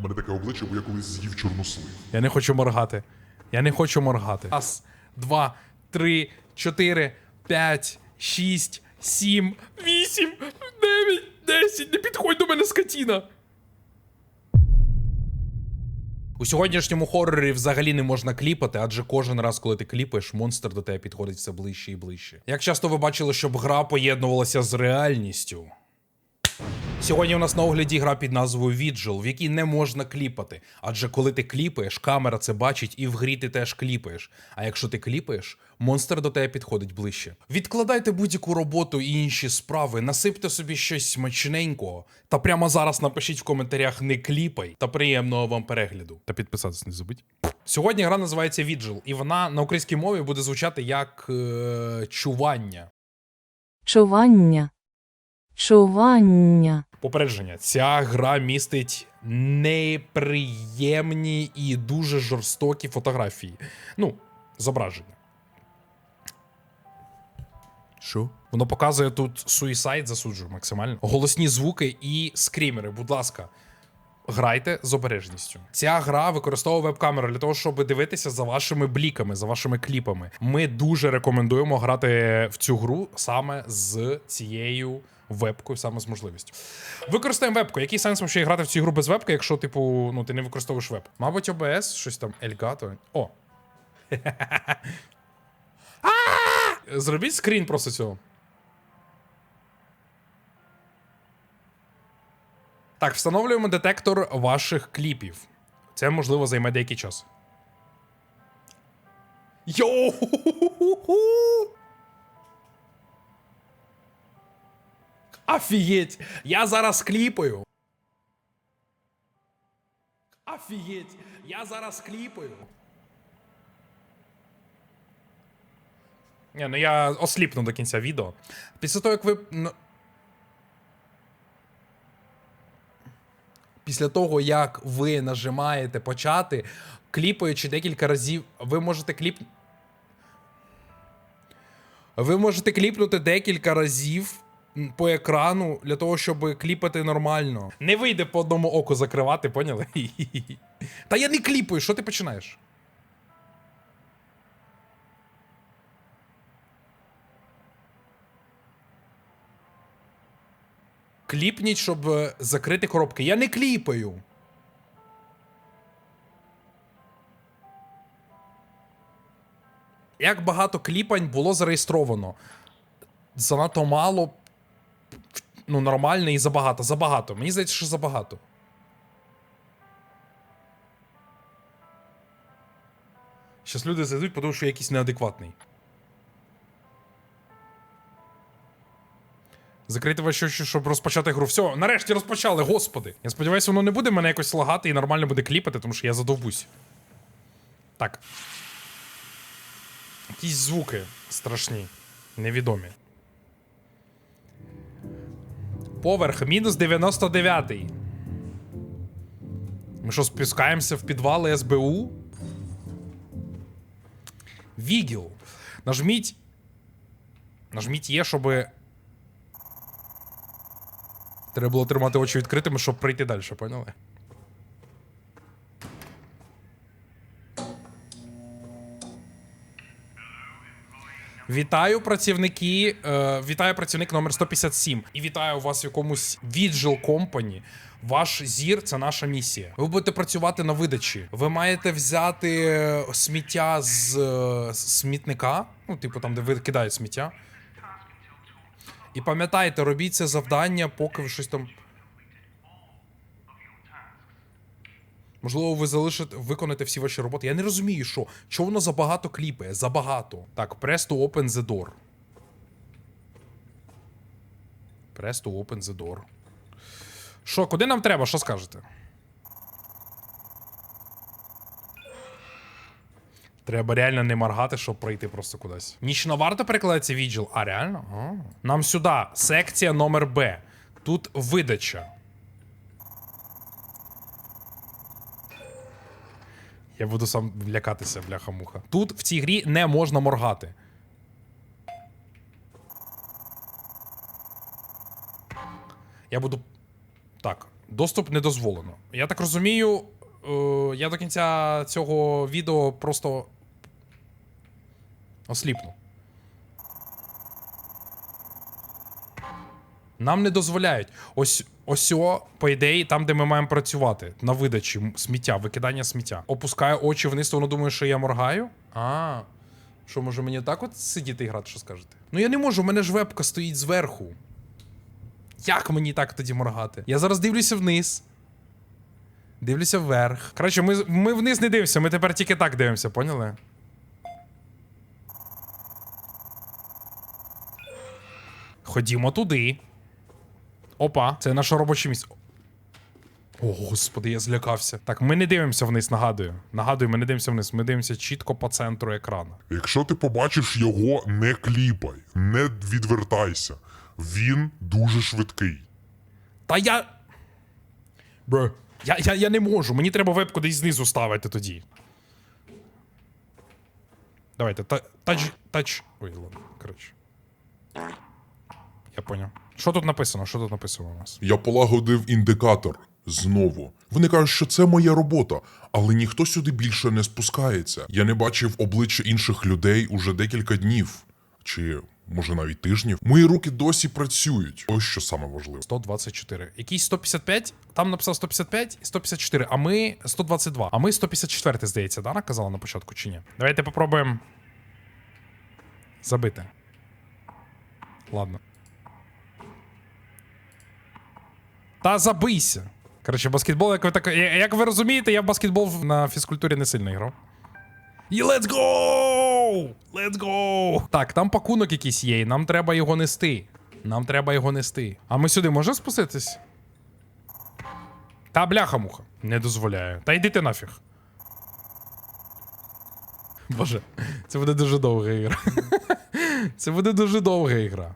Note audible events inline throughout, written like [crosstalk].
У мене таке обличчя, бо я колись з'їв чорнослив. Я не хочу моргати. Я не хочу моргати. Раз, два, три, чотири, п'ять, шість, сім, вісім, дев'ять, десять. Не підходь до мене, скотіна. У сьогоднішньому хорорі взагалі не можна кліпати, адже кожен раз, коли ти кліпаєш, монстр до тебе підходить все ближче і ближче. Як часто ви бачили, щоб гра поєднувалася з реальністю? Сьогодні у нас на огляді гра під назвою Vigil, в якій не можна кліпати. Адже коли ти кліпаєш, камера це бачить, і в грі ти теж кліпаєш. А якщо ти кліпаєш, монстр до тебе підходить ближче. Відкладайте будь-яку роботу і інші справи, насипте собі щось смачненького. Та прямо зараз напишіть в коментарях не кліпай та приємного вам перегляду. Та підписатись не забудь. Сьогодні гра називається Vigil, і вона на українській мові буде звучати як е- чування. Чування. Чування. Попередження, ця гра містить неприємні і дуже жорстокі фотографії. Ну, зображення. Що? Воно показує тут суїсайд, засуджую максимально. Голосні звуки і скрімери. Будь ласка, грайте з обережністю. Ця гра використовує веб-камеру для того, щоб дивитися за вашими бліками, за вашими кліпами. Ми дуже рекомендуємо грати в цю гру саме з цією вебкою, саме з можливістю. Використаємо вебку. Який сенс ще грати в цю гру без вебки, якщо, типу, ну ти не використовуєш веб? Мабуть, OBS, щось там Elgato. О. [laughs] Зробіть скрін просто цього. Так, встановлюємо детектор ваших кліпів. Це можливо займе деякий час. Йоу! Офігеть! Я зараз кліпаю. Офігеть! Я зараз кліпаю. Ні, ну я осліпну до кінця відео. Після того, як ви. Після того, як ви нажимаєте почати, кліпаючи декілька разів, ви можете кліп. Ви можете кліпнути декілька разів по екрану для того, щоб кліпати нормально. Не вийде по одному оку закривати, поняли? [laughs] Та я не кліпаю, що ти починаєш? Кліпніть, щоб е, закрити коробки. Я не кліпаю. Як багато кліпань було зареєстровано? Занадто мало. Ну, нормально і забагато. Забагато. Мені здається, що забагато. Щас люди зайдуть, тому що я якийсь неадекватний. Закрити ваші очі, щоб розпочати гру. Все, нарешті розпочали, господи. Я сподіваюся, воно не буде мене якось лагати і нормально буде кліпати, тому що я задовбусь. Так. Якісь звуки страшні, невідомі. Поверх мінус 99. Ми що, спускаємося в підвали СБУ? Вігіл. Нажміть. Нажміть є, щоб. Треба було тримати очі відкритими, щоб прийти далі, поняли? Вітаю, працівники. Е, вітаю працівник номер 157. І вітаю вас в якомусь Vigil Company. Ваш зір це наша місія. Ви будете працювати на видачі. Ви маєте взяти е, сміття з е, з смітника, ну, типу там, де викидають сміття. І пам'ятайте, робіть це завдання, поки ви щось там. Можливо, ви залишите, виконаєте всі ваші роботи. Я не розумію, що. Чого воно забагато кліпає? Забагато. Так, press to open the door. Press to open the door. Що, куди нам треба? Що скажете? Треба реально не моргати, щоб пройти просто кудись. Нічна варта перекладається відділ. А, реально? А. Нам сюди. Секція номер Б. Тут видача. Я буду сам лякатися, бляха-муха. Тут в цій грі не можна моргати. Я буду. Так. Доступ не дозволено. Я так розумію, е, я до кінця цього відео просто осліпну. Нам не дозволяють. Ось ось о, по ідеї, там, де ми маємо працювати, на видачі сміття, викидання сміття. Опускаю очі вниз, то воно думає, що я моргаю. А. Що, може мені так от сидіти і грати, що скажете? Ну я не можу, у мене ж вебка стоїть зверху. Як мені так тоді моргати? Я зараз дивлюся вниз. Дивлюся вверх. Коротше, ми, ми вниз не дивимося, ми тепер тільки так дивимося, поняли? Ходімо туди. Опа, це наше робоче місце. О, господи, я злякався. Так, ми не дивимося вниз, нагадую. Нагадую, ми не дивимося вниз, ми дивимося чітко по центру екрану. Якщо ти побачиш його, не кліпай, не відвертайся. Він дуже швидкий. Та я. Бро. Я, я, я не можу, мені треба вебку десь знизу ставити тоді. Давайте, та- тач. тач. Ой, ладно, коротше. Я поняв. Що тут написано? Що тут написано у нас? Я полагодив індикатор знову. Вони кажуть, що це моя робота, але ніхто сюди більше не спускається. Я не бачив обличчя інших людей уже декілька днів. Чи може навіть тижнів. Мої руки досі працюють. Ось що саме важливо. 124. Якийсь 155, там написав 155 і 154, а ми 122. А ми 154, здається, да, наказала на початку чи ні? Давайте попробуємо. Забити. Ладно. Та забийся. Коротше, баскетбол, як ви так. Як ви розумієте, я в баскетбол на фізкультурі не сильно грав. І let's go! Let's go! Так, там пакунок якийсь є, і нам треба його нести. Нам треба його нести. А ми сюди можемо спуститись? Та бляха-муха. Не дозволяю. Та йди ти нафіг. Боже, це буде дуже довга ігра. [laughs] Це буде дуже довга ігра.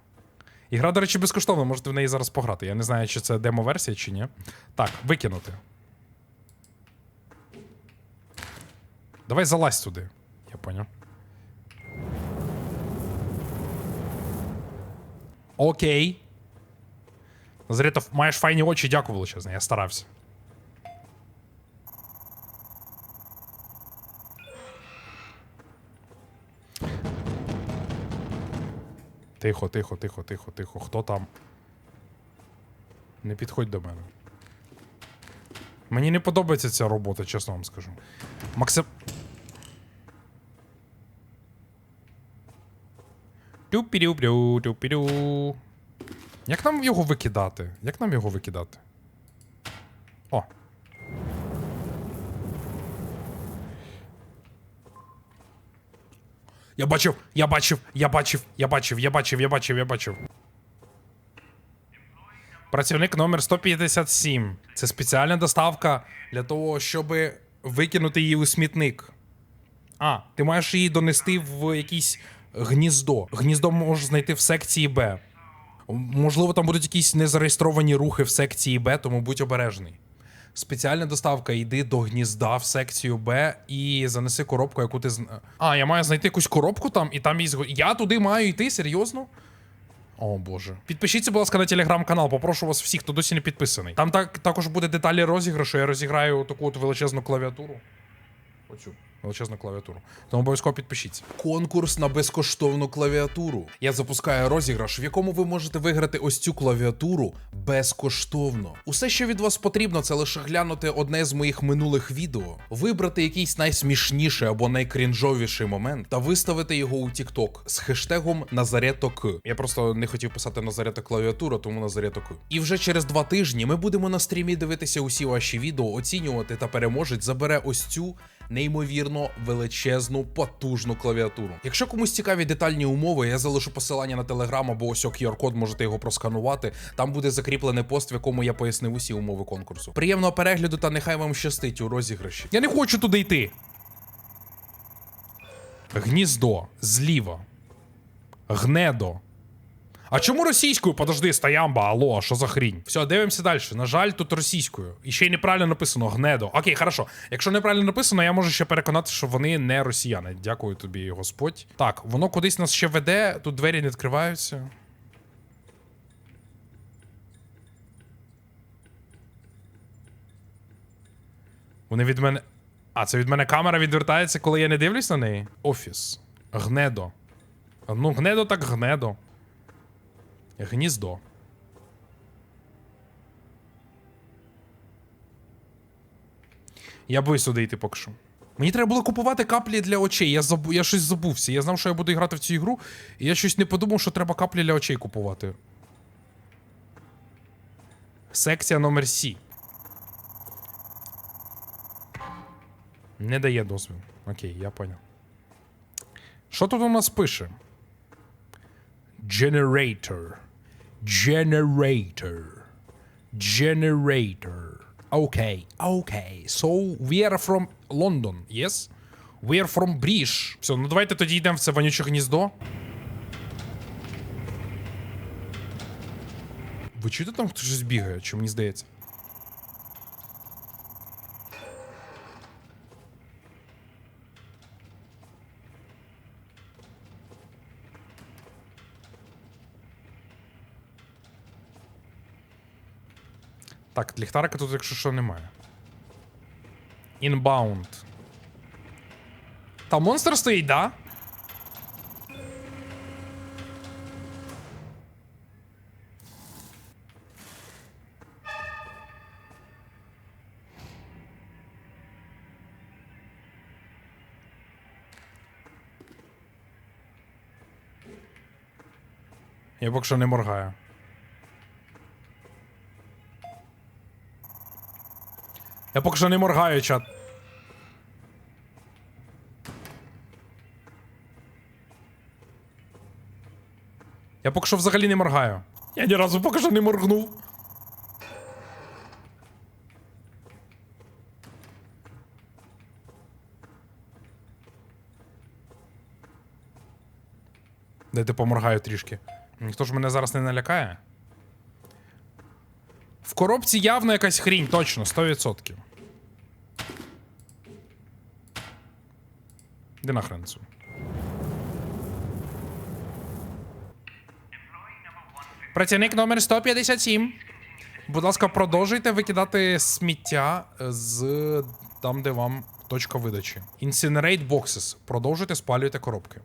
Ігра, до речі, безкоштовна, можете в неї зараз пограти. Я не знаю, чи це демо-версія, чи ні. Так, викинути. Давай залазь туди. Я поняв. Окей. Назарітов, маєш файні очі, дякую величезне, я старався. Тихо, тихо, тихо, тихо, тихо. Хто там? Не підходь до мене. Мені не подобається ця робота, чесно вам скажу. Максим. Тюпірю-прю, тюпірю. Як нам його викидати? Як нам його викидати? О. Я бачив, я бачив, я бачив, я бачив, я бачив, я бачив, я бачив. Працівник номер 157. Це спеціальна доставка для того, щоб викинути її у смітник. А, ти маєш її донести в якесь гніздо. Гніздо можеш знайти в секції Б. Можливо, там будуть якісь незареєстровані рухи в секції Б, тому будь обережний. Спеціальна доставка, йди до гнізда в секцію Б і занеси коробку, яку ти зна. А, я маю знайти якусь коробку там, і там зго- Я туди маю йти, серйозно? О боже. Підпишіться, будь ласка, на телеграм-канал. Попрошу вас всіх, хто досі не підписаний. Там так, також буде деталі розіграшу. Я розіграю таку от величезну клавіатуру. Оцю величезну клавіатуру. Тому обов'язково підпишіться. Конкурс на безкоштовну клавіатуру. Я запускаю розіграш, в якому ви можете виграти ось цю клавіатуру безкоштовно. Усе, що від вас потрібно, це лише глянути одне з моїх минулих відео, вибрати якийсь найсмішніший або найкрінжовіший момент та виставити його у TikTok з хештегом Назареток. Я просто не хотів писати Назарето клавіатура, тому Назареток. І вже через два тижні ми будемо на стрімі дивитися усі ваші відео, оцінювати та переможець забере ось цю неймовірно величезну потужну клавіатуру. Якщо комусь цікаві детальні умови, я залишу посилання на телеграм або ось QR-код, можете його просканувати. Там буде закріплений пост, в якому я пояснив усі умови конкурсу. Приємного перегляду та нехай вам щастить у розіграші. Я не хочу туди йти. Гніздо зліва. Гнедо. А чому російською? Подожди, стоямба, алло, що за хрінь? Все, дивимося далі. На жаль, тут російською. І ще й неправильно написано гнедо. Окей, хорошо. Якщо неправильно написано, я можу ще переконати, що вони не росіяни. Дякую тобі, Господь. Так, воно кудись нас ще веде, тут двері не відкриваються. Вони від мене. А, це від мене камера відвертається, коли я не дивлюсь на неї? Офіс. Гнедо. Ну, гнедо так гнедо. Гніздо. Я боюсь сюди йти поки що. Мені треба було купувати каплі для очей. Я забу... я щось забувся. Я знав, що я буду грати в цю ігру, і я щось не подумав, що треба каплі для очей купувати. Секція номер Сі. Не дає дозвіл. Окей, я понял. Що тут у нас пише? Generator. Generator. Generator. Okay, okay. So we are from London, yes? We are from British. Все, ну давайте тоді йдемо в це вонюче гніздо. Ви чуєте там хтось бігає, чи мені здається? Так, ліхтарика тут, якщо що, немає. Inbound. Та монстр стоїть, да? Я поки що не моргаю. Я поки що не моргаю, чат. Я поки що взагалі не моргаю. Я ні разу поки що не моргнув. Дайте поморгаю трішки. Ніхто ж мене зараз не налякає. В коробці явно якась хрінь, точно, 100%. Де нахрен це? Працівник номер 157. Будь ласка, продовжуйте викидати сміття з там, де вам точка видачі. Incinerate boxes. Продовжуйте спалюйте коробки.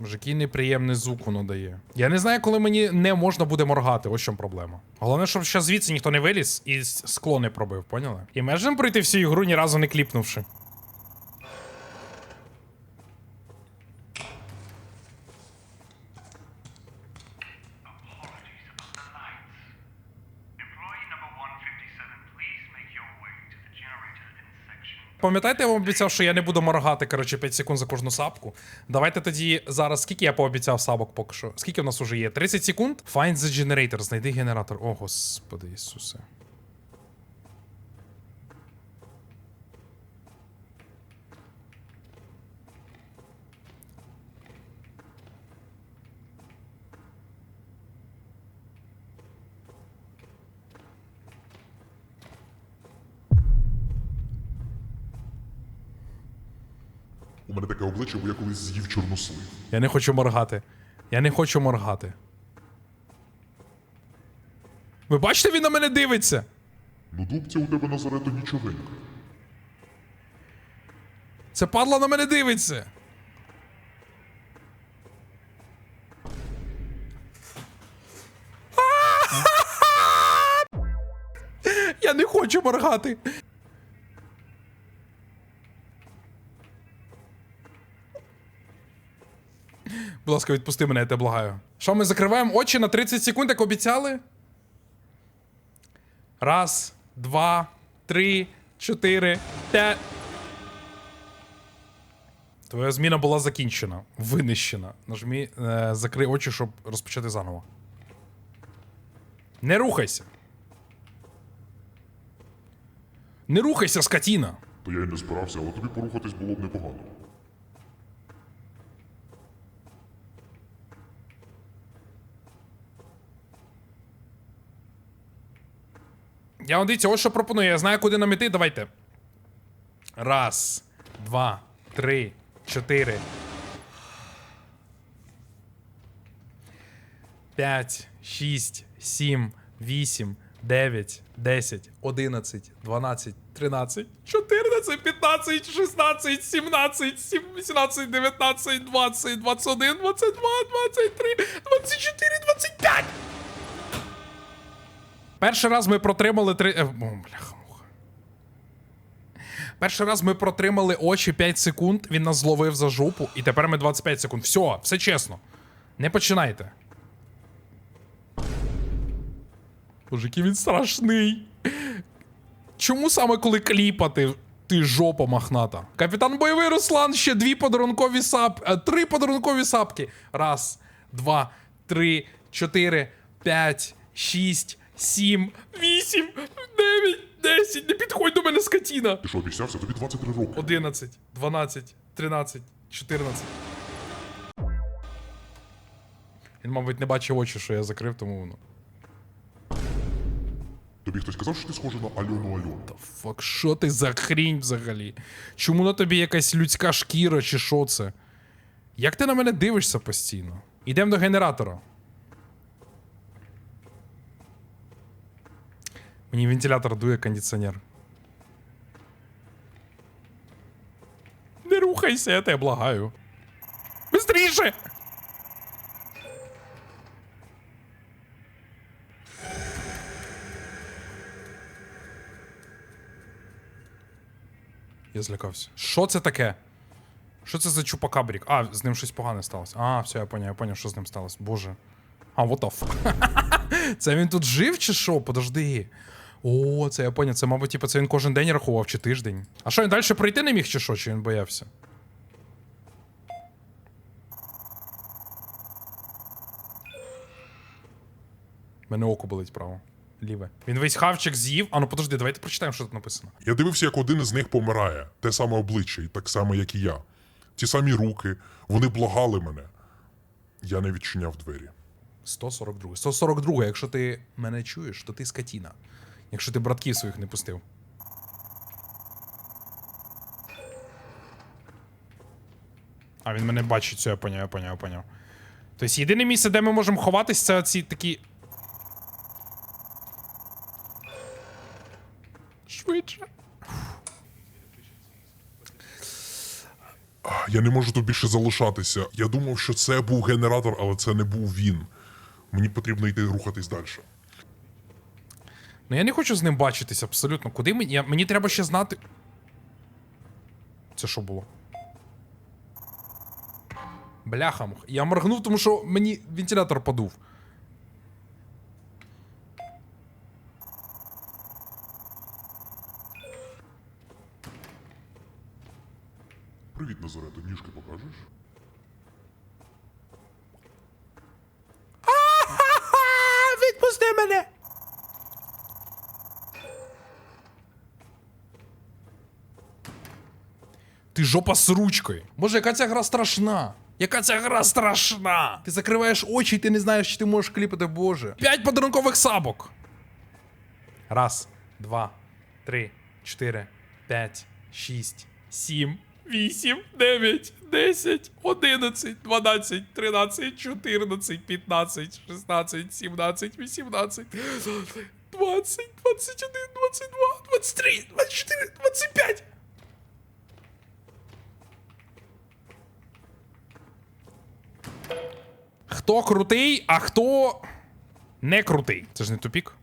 Боже, неприємний звук воно дає. Я не знаю, коли мені не можна буде моргати, ось чому проблема. Головне, щоб ще звідси ніхто не виліз і скло не пробив, поняли? І межем пройти всю ігру ні разу не кліпнувши. Пам'ятаєте, я вам обіцяв, що я не буду моргати, коротше, 5 секунд за кожну сапку. Давайте тоді зараз, скільки я пообіцяв сапок поки що? Скільки в нас уже є? 30 секунд? Find the generator, знайди генератор. О, господи Ісусе. Обличчя, бо я колись з'їв чорнослив. Я не хочу моргати. Я не хочу моргати. Ви бачите, він на мене дивиться? Ну, дубця у тебе Назарето нічогенька. Це падла на мене дивиться. [laughs] Я не хочу моргати. Будь ласка, відпусти мене, я тебе благаю. Що, ми закриваємо очі на 30 секунд, як обіцяли? Раз, два, три, чотири, п'ять. Твоя зміна була закінчена, винищена. Нажмі, е, закрий очі, щоб розпочати заново. Не рухайся. Не рухайся, скотіна. То я й не збирався, але тобі порухатись було б непогано. Я вам дивіться, ось що пропоную. Я знаю, куди нам іти. Давайте. Раз, два, три, чотири. П'ять, шість, сім, вісім, 9, 10, 11, 12, 13, 14, 15, 16, 17, 18, 19, 20, 21, 22, 23, 24, 25. Перший раз ми протримали три. е, О, бляха-муха. Перший раз ми протримали очі 5 секунд, він нас зловив за жопу, і тепер ми 25 секунд. Все, все чесно. Не починайте. Боже, який він страшний. Чому саме коли кліпати? Ти жопа махната. Капітан бойовий Руслан, ще дві подарункові сап. е, Три подарункові сапки. Раз, два, три, чотири, п'ять, шість, сім, вісім, дев'ять, десять. Не підходь до мене, скотіна. Ти що обіцявся? Тобі 23 роки. 11, 12, 13, 14. Він, мабуть, не бачив очі, що я закрив, тому воно. Тобі хтось казав, що ти схожа на Альону Альону. Фак, що ти за хрінь взагалі? Чому на тобі якась людська шкіра чи що це? Як ти на мене дивишся постійно? Ідемо до генератора. Мені вентилятор дує кондиціонер. Не рухайся, я тебе благаю. Бистріше! Я злякався. Що це таке? Що це за чупакабрік? А, з ним щось погане сталося. А, все, я поняв, я поняв, що з ним сталося. Боже. А, what the fuck? [laughs] Це він тут жив чи що? Подожди. О, це я поняв. Це, мабуть, типу, це він кожен день рахував чи тиждень. А що, він далі пройти не міг чи що? Чи він боявся? Мене око болить право. Ліве. Він весь хавчик з'їв. А ну подожди, давайте прочитаємо, що тут написано. Я дивився, як один із них помирає, те саме обличчя, і так само, як і я. Ті самі руки, вони благали мене. Я не відчиняв двері. 142. 142. Якщо ти мене чуєш, то ти скотіна. Якщо ти братків своїх не пустив. А він мене бачить, все, я поняв, я поняв, я поняв. Тобто єдине місце, де ми можемо ховатись, це ці такі. Швидше. Я не можу тут більше залишатися. Я думав, що це був генератор, але це не був він. Мені потрібно йти рухатись далі. Ну я не хочу з ним бачитись абсолютно. Куди мені. Я... Мені треба ще знати. Це що було? Бляха. Я моргнув, тому що мені вентилятор подув. жопа з ручкою. Боже, яка ця гра страшна? Яка ця гра страшна? Ти закриваєш очі і ти не знаєш, чи ти можеш кліпати, боже. П'ять подарункових сабок. Раз, два, три, чотири, п'ять, шість, сім. 8, 9, 10, 11, 12, 13, 14, 15, 16, один, 18, два, 20, три, 22, 23, 24, пять. Хто крутий, а хто не крутий? Це ж не тупік.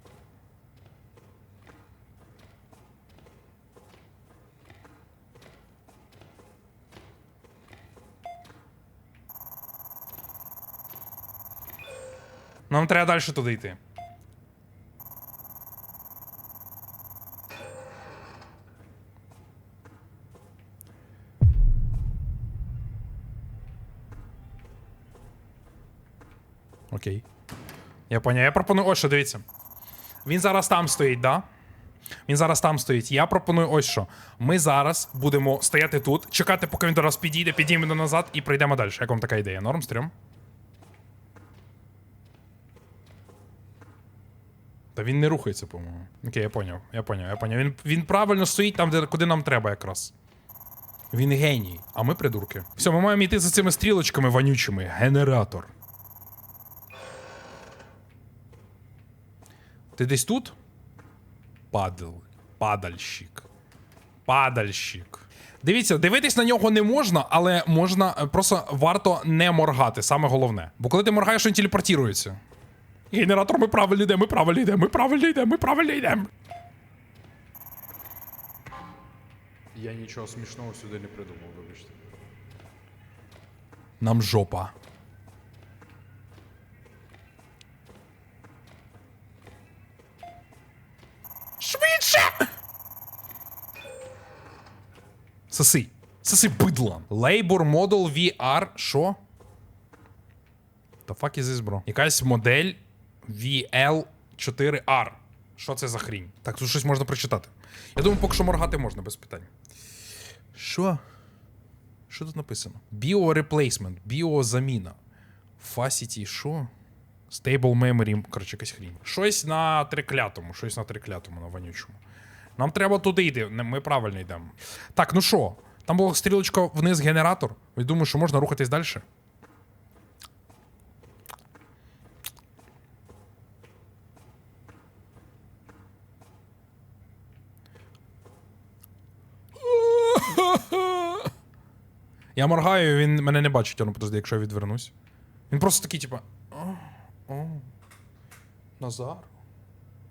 Нам треба далі туди йти. Окей. Я поняв. Я пропоную. Ось що, дивіться. Він зараз там стоїть, да? Він зараз там стоїть. Я пропоную ось що. Ми зараз будемо стояти тут, чекати, поки він до нас підійде, підійдемо назад і прийдемо далі. Як вам така ідея? Норм, стрьом? Та він не рухається, по-моєму. Окей, я поняв, я поняв, я поняв. Він, він правильно стоїть там, де, куди нам треба якраз. Він геній, а ми придурки. Все, ми маємо йти за цими стрілочками вонючими. Генератор. Ти десь тут? Падал. Падальщик. Падальщик. Дивіться, дивитись на нього не можна, але можна е, просто варто не моргати, саме головне. Бо коли ти моргаєш, він телепортується. Генератор, ми правильно йдемо, ми правильно йдемо, ми правильно йдемо, ми правильно йдемо. Я нічого смішного сюди не придумав, вибачте. Нам жопа. Соси. Соси бидло. Labor Model VR. Що? The fuck is this, bro? Якась модель VL4R. Що це за хрінь? Так, тут щось можна прочитати. Я думаю, поки що моргати можна без питань. Що? Що тут написано? Біореплейсмент, біозаміна. Facity, що? Stable memory, коротше, якась хрінь. Щось на триклятому, щось на триклятому, на вонючому. Нам треба туди йти, ми правильно йдемо. Так, ну що? Там була стрілочка вниз генератор. Ви думаєте, що можна рухатись далі? [laughs] Я моргаю, він мене не бачить, ну подожди, якщо я відвернусь. Він просто такий, типа. Назар.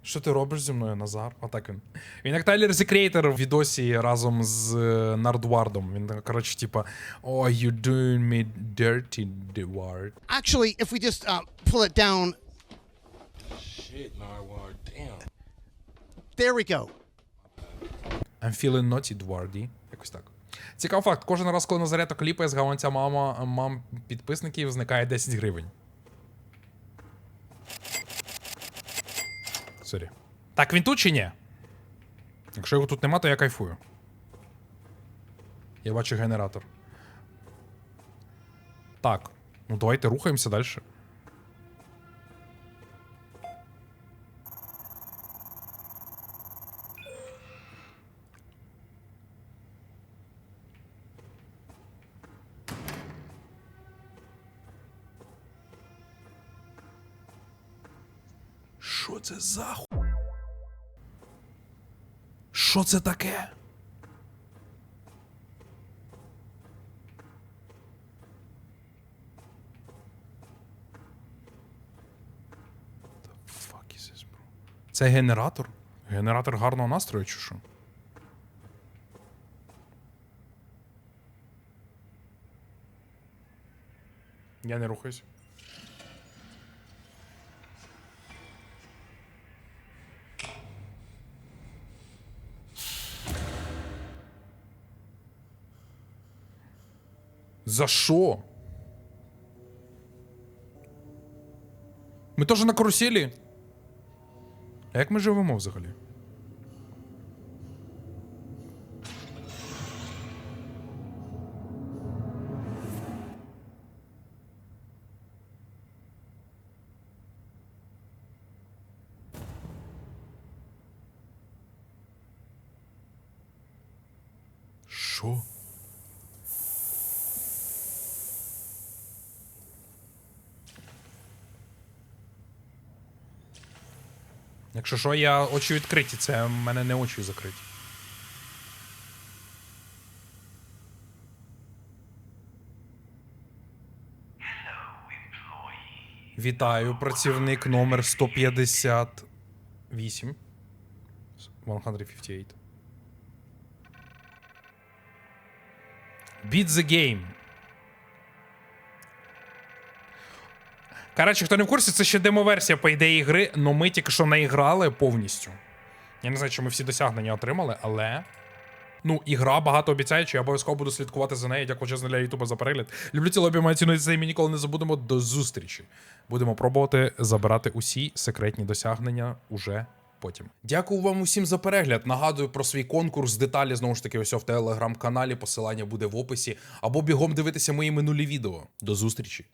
Що ти робиш зі мною, Назар? Отак він. Він як Тайлер Creator в відосі разом з е, Нардвардом. Він, коротше, типа, Oh, you doing me dirty, Deward. Actually, if we just uh, pull it down, Shit, Narwhal, damn. there we go. I'm feeling naughty, Dwardy. Якось так. Цікавий факт, кожен раз, коли Назарето кліпає з гаванця мама мам підписників, зникає 10 гривень. Сорі. Так, він тут чи ні? Якщо його тут нема, то я кайфую. Я бачу генератор. Так. Ну давайте рухаємося далі. Що це за ху... Що це таке? Це генератор? Генератор гарного настрою чи що? Я не рухаюсь. За що? Ми теж на каруселі? А як ми живемо взагалі? Якщо що, я очі відкриті, це в мене не очі закриті. Вітаю, працівник номер 158. 158. Beat the game. Коротше, хто не в курсі, це ще демо-версія, по ідеї, гри, але ми тільки що наіграли повністю. Я не знаю, чи ми всі досягнення отримали, але. Ну, ігра багато обіцяюча, я обов'язково буду слідкувати за нею. Дякую чесно для Ютуба за перегляд. Люблю ці лобі, маю ціну і ми ніколи не забудемо. До зустрічі. Будемо пробувати забирати усі секретні досягнення уже потім. Дякую вам усім за перегляд. Нагадую про свій конкурс. Деталі знову ж таки ось в телеграм-каналі. Посилання буде в описі. Або бігом дивитися мої минулі відео. До зустрічі.